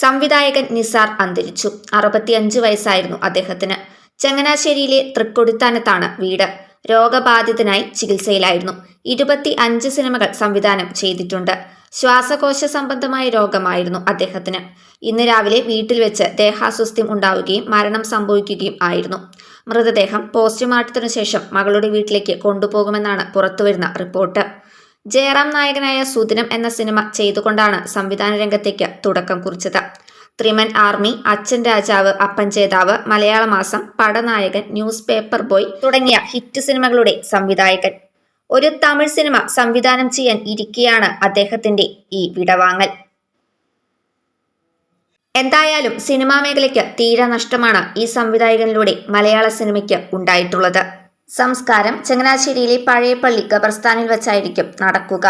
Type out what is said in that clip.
സംവിധായകൻ നിസാർ അന്തരിച്ചു. അറുപത്തിയഞ്ച് വയസ്സായിരുന്നു അദ്ദേഹത്തിന്. ചങ്ങനാശ്ശേരിയിലെ തൃക്കൊടിത്താനത്താണ് വീട്. രോഗബാധിതനായി ചികിത്സയിലായിരുന്നു. ഇരുപത്തി അഞ്ച് സിനിമകൾ സംവിധാനം ചെയ്തിട്ടുണ്ട്. ശ്വാസകോശ സംബന്ധമായ രോഗമായിരുന്നു അദ്ദേഹത്തിന്. ഇന്ന് രാവിലെ വീട്ടിൽ വെച്ച് ദേഹാസ്വസ്ഥ്യം ഉണ്ടാവുകയും മരണം സംഭവിക്കുകയും ആയിരുന്നു. മൃതദേഹം പോസ്റ്റ്മോർട്ടത്തിനു ശേഷം മകളുടെ വീട്ടിലേക്ക് കൊണ്ടുപോകുമെന്നാണ് പുറത്തുവരുന്ന റിപ്പോർട്ട്. ജയറാം നായകനായ സുദിനം എന്ന സിനിമ ചെയ്തുകൊണ്ടാണ് സംവിധാന രംഗത്തേക്ക് തുടക്കം കുറിച്ചത്. ത്രിമൻ ആർമി അച്ഛൻ രാജാവ് അപ്പൻ ചേതാവ് മലയാള മാസം പടനായകൻ ന്യൂസ് പേപ്പർ ബോയ് തുടങ്ങിയ ഹിറ്റ് സിനിമകളുടെ സംവിധായകൻ. ഒരു തമിഴ് സിനിമ സംവിധാനം ചെയ്യാൻ ഇരിക്കെയാണ് അദ്ദേഹത്തിന്റെ ഈ വിടവാങ്ങൽ. എന്തായാലും സിനിമാ മേഖലയ്ക്ക് തീരെ നഷ്ടമാണ് ഈ സംവിധായകനിലൂടെ മലയാള സിനിമയ്ക്ക് ഉണ്ടായിട്ടുള്ളത്. സംസ്കാരം ചങ്ങനാശ്ശേരിയിലെ പഴയപ്പള്ളി പള്ളി ഖബർസ്ഥാനിൽ വച്ചായിരിക്കും നടക്കുക.